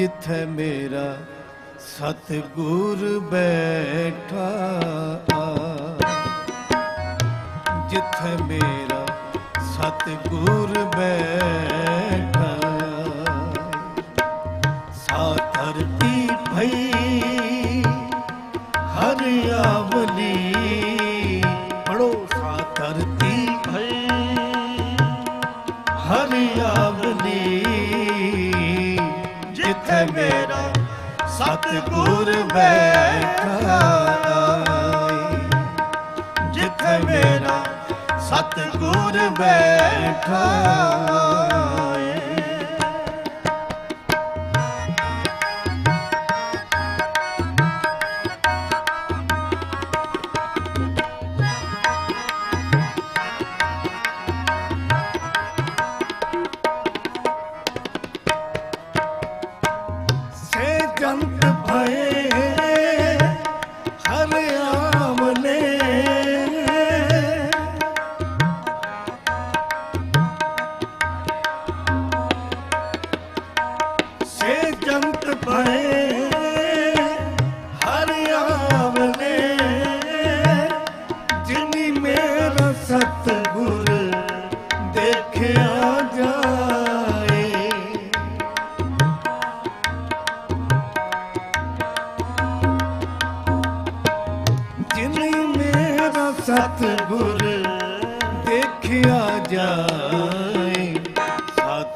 ਜਿੱਥੇ ਮੇਰਾ ਸਤਿਗੁਰ ਬੈਠਾ ਜਿੱਥੇ ਮੇਰਾ ਸਤਿਗੁਰ ਬੈਠਾ ਸਾ ਧਰਤੀ ਭਈ ਹਰਿਆਵਲੀ ਜਿੱਥੇ ਮੇਰਾ ਸਤਿਗੁਰ ਬੈਠਾ ਜਿੱਥੇ ਮੇਰਾ ਸਤਿਗੁਰ ਬੈਠਾ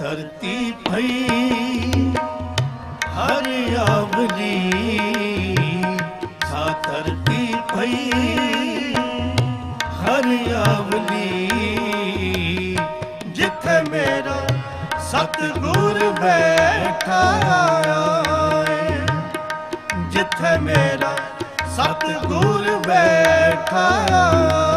ਧਰਤੀ ਭਈ ਹਰਿਆਵਲੀ ਸਾ ਧਰਤੀ ਭਈ ਹਰਿਆਵਲੀ ਜਿੱਥੇ ਮੇਰਾ ਸਤਿਗੁਰ ਬੈਠਾ ਏ ਜਿੱਥੇ ਮੇਰਾ ਸਤਿਗੁਰ ਬੈਠਾ ਏ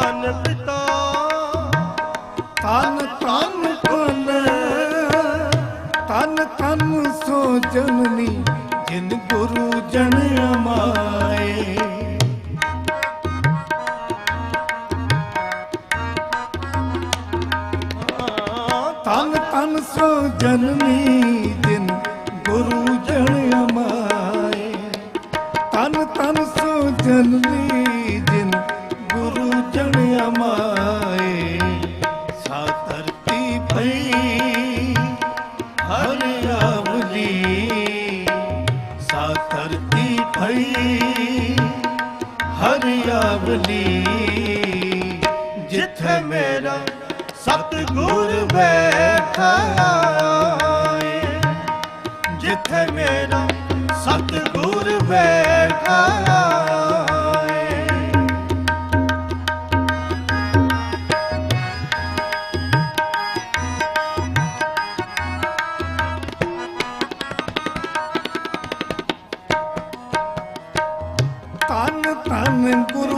ਧਨ ਪਿਤਾ ਤਨ ਤਨ ਕੁਲ ਤਨ ਤਨ ਸੋ ਜਨਨੀ ਜਿਨ ਗੁਰੂ ਜਨ ਅਮਾਏ ਤਨ ਤਨ ਸੋ ਜਨਨੀ ਜਿਨ ਗੁਰੂ ਜਨ ਅਮਾਏ ਤਨ ਤਨ ਸੋ ਜਨਨੀ ਧਰਤੀ ਪਈ ਹਰਿਆਵਲੀ ਸਾ ਧਰਤੀ ਪਈ ਹਰਿਆਵਲੀ ਜਿੱਥੇ ਮੇਰਾ ਸਤਿਗੁਰ ਬੈਠਾ ਏ, ਜਿੱਥੇ ਮੇਰਾ ਸਤਿਗੁਰ ਬੈਠਾ ਤਨ ਤਨ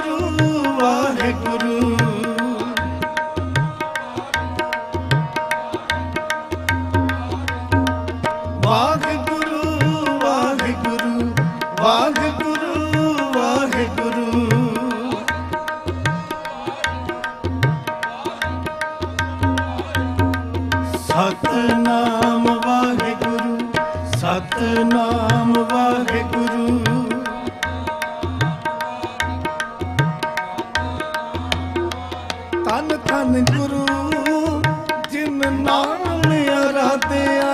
ਤਨ ਤਨ ਗੁਰੂ ਜਿਨ ਨਾਮ ਅਰਾਧਿਆ।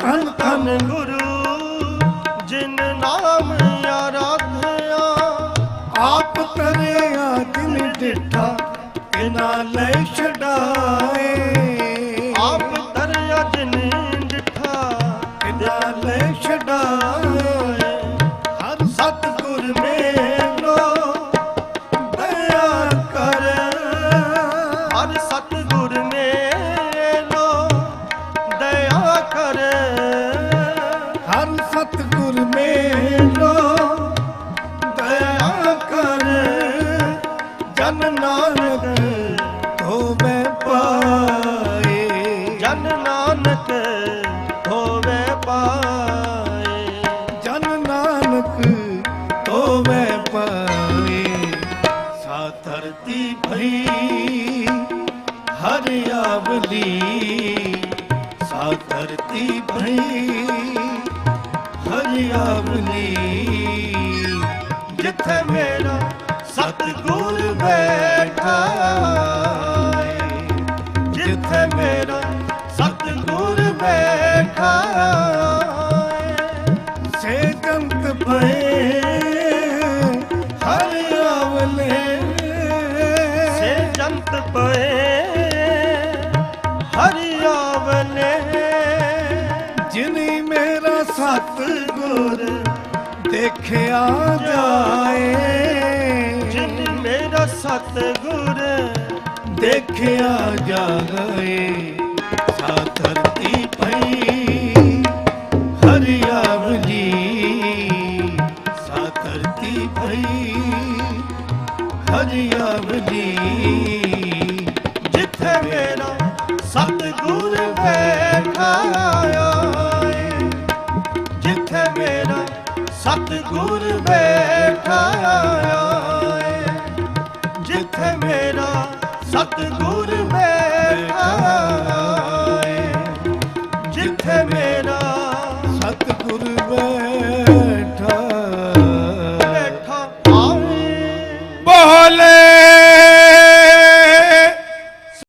ਧੰਨ ਧੰਨ ਗੁਰੂ ਜਿਨ ਨਾਮ ਆਰਾਧਿਆ ਆਪ ਤਰਿਆ ਦਿਲ ਡਿਠਾ ਕਿਨਾ ਲੈ ਛਡਾਏ। नानक ਕੰਤ ਭਏ ਹਰ ਆਵਲੇ ਸੇ ਜੰਤ ਜਿਨੀ ਮੇਰਾ ਸਤ ਦੇਖਿਆ ਜਾਏ, ਜਿਨੀ ਮੇਰਾ ਸਤ ਦੇਖਿਆ ਜਾਏ ਸਾ ਹਰਿਆ ਹਰਿਆਵਲੀ ਜਿੱਥੇ ਮੇਰਾ ਸਤਿਗੁਰ ਬੈਠਾ ਏ। ਜਿੱਥੇ ਮੇਰਾ ਸਤਿਗੁਰ ਬੈਠਾ ਏ। ਜਿੱਥੇ ਮੇਰਾ ਸਤਿਗੁਰ